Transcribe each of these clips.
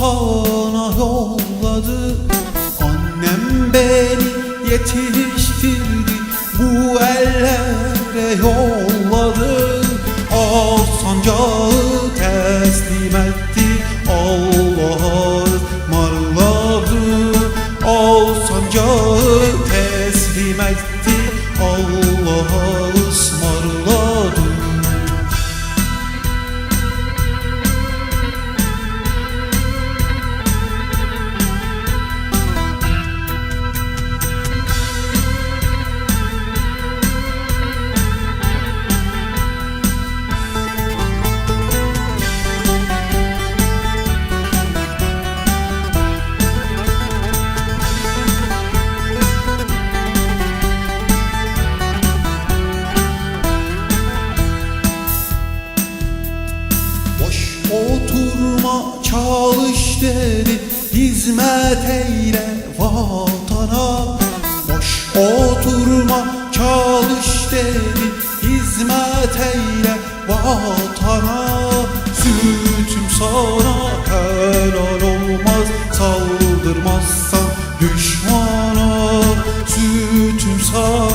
vatana yolladı. Annem beni yetiştirdi. Bu ellere yolladı. Al sancağı teslim etti. Allah'a ısmarladı Al sancağı teslim etti. Allah'a ısmarladı çalış dedi Hizmet eyle vatana. Boş oturma çalış dedi Hizmet eyle vatana. Sütüm sana helal olmaz Saldırmazsan düşmana. Sütüm sana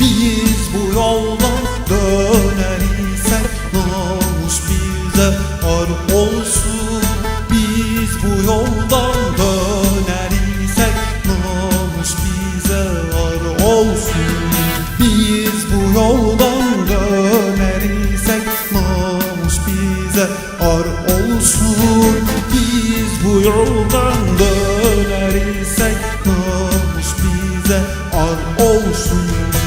Biz bu yolla döner isek namus bize ar olsun. Biz bu yoldan döner isek namus bize ar olsun. Biz bu yoldan döner isek namus bize ar olsun. Biz bu yoldan döner isek namus bize ar olsun.